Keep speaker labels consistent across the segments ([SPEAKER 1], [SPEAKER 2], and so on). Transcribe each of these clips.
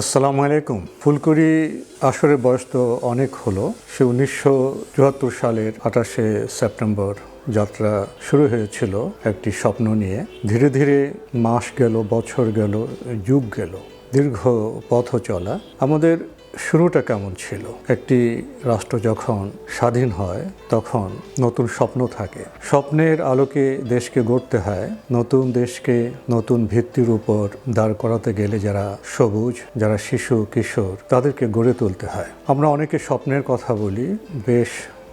[SPEAKER 1] আসসালামু আলাইকুম। ফুলকুড়ি আসরের বয়স তো অনেক হলো। সে উনিশশো চুয়াত্তর সালের আঠাশে সেপ্টেম্বর যাত্রা শুরু হয়েছিল একটি স্বপ্ন নিয়ে। ধীরে ধীরে মাস গেল, বছর গেল, যুগ গেল। দীর্ঘ পথ চলা। আমাদের শুরুটা কেমন ছিল? একটি রাষ্ট্র যখন স্বাধীন হয়, তখন নতুন স্বপ্ন থাকে। স্বপ্নের আলোকে দেশকে গড়তে হয়, নতুন দেশকে নতুন ভিত্তির উপর দাঁড় করাতে গেলে যারা সবুজ, যারা শিশু, কিশোর, তাদেরকে গড়ে তুলতে হয়। আমরা অনেকে স্বপ্নের কথা বলি, বেশ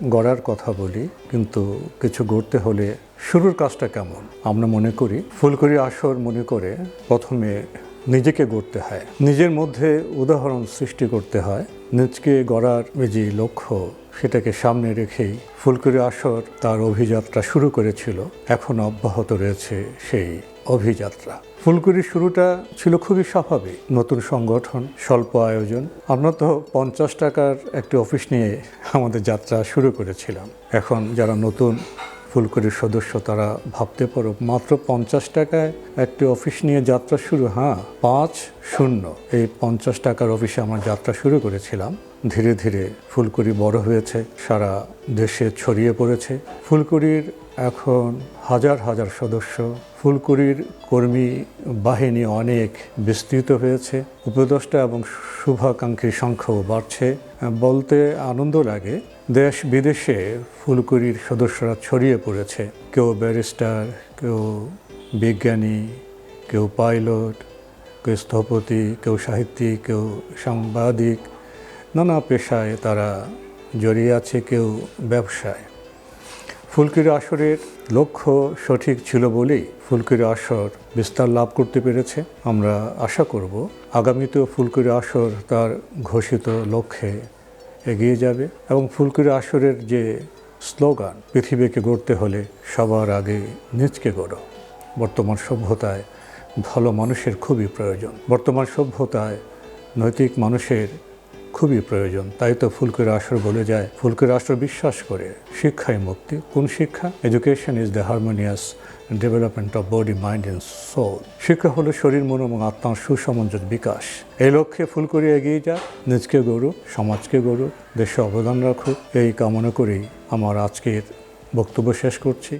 [SPEAKER 1] গড়ার কথা বলি, কিন্তু কিছু গড়তে হলে শুরুর কাজটা কেমন? আমরা মনে করি ফুলকড়ি আসর মনে করে প্রথমে নিজেকে গড়তে হয়। নিজের মধ্যে উদাহরণ সৃষ্টি করতে হয়। নিজকে গড়ার যে লক্ষ্য, সেটাকে সামনে রেখেই ফুলকুরি আসর তার অভিযাত্রা শুরু করেছিল। এখন অব্যাহত রয়েছে সেই অভিযাত্রা। ফুলকুরির শুরুটা ছিল খুবই স্বাভাবিক। নতুন সংগঠন, স্বল্প আয়োজন। আমরা তো পঞ্চাশ টাকার একটি অফিস নিয়ে আমাদের যাত্রা শুরু করেছিলাম। এখন যারা নতুন ফুলকুরির সদস্য তারা ভাবতে পারো মাত্র পঞ্চাশ টাকায় একটি অফিস নিয়ে যাত্রা শুরু হ্যাঁ পাঁচ শূন্য। এই পঞ্চাশ টাকার অফিসে আমরা যাত্রা শুরু করেছিলাম। ধীরে ধীরে ফুলকুড়ি বড় হয়েছে, সারা দেশে ছড়িয়ে পড়েছে। ফুলকুড়ির এখন হাজার হাজার সদস্য। ফুলকুড়ির কর্মী বাহিনী অনেক বিস্তৃত হয়েছে। উপদেষ্টা এবং শুভাকাঙ্ক্ষীর সংখ্যাও বাড়ছে। বলতে আনন্দ লাগে, দেশ বিদেশে ফুলকুড়ির সদস্যরা ছড়িয়ে পড়েছে। কেউ ব্যারিস্টার, কেউ বিজ্ঞানী, কেউ পাইলট, কেউ স্থপতি, কেউ সাহিত্যিক, কেউ সাংবাদিক। নানা পেশায় তারা জড়িয়ে আছে কেউ ব্যবসায়। ফুলকির আসরের লক্ষ্য সঠিক ছিল বলেই ফুলকির আসর বিস্তার লাভ করতে পেরেছে। আমরা আশা করব আগামীতেও ফুলকির আসর তার ঘোষিত লক্ষ্যে এগিয়ে যাবে এবং ফুলকির আসরের যে স্লোগান, পৃথিবীকে গড়তে হলে সবার আগে নিজকে গড়ো। বর্তমান সভ্যতায় ভালো মানুষের খুবই প্রয়োজন। বর্তমান সভ্যতায় নৈতিক মানুষের খুবই প্রয়োজন। তাই তো ফুলকের আসর বলে যায় ফুলকের আসর বিশ্বাস করে, শিক্ষাই মুক্তি। কোন শিক্ষা? Education is the harmonious development of body mind and soul শিক্ষা হলো শরীর, মন এবং আত্মার সুসমঞ্জস বিকাশ। এই লক্ষ্যে ফুলকরি এগিয়ে যাক। নিজকে গড়ুক, সমাজকে গড়ুক, দেশে অবদান রাখুক। এই কামনা করেই আমার আজকের বক্তব্য শেষ করছি।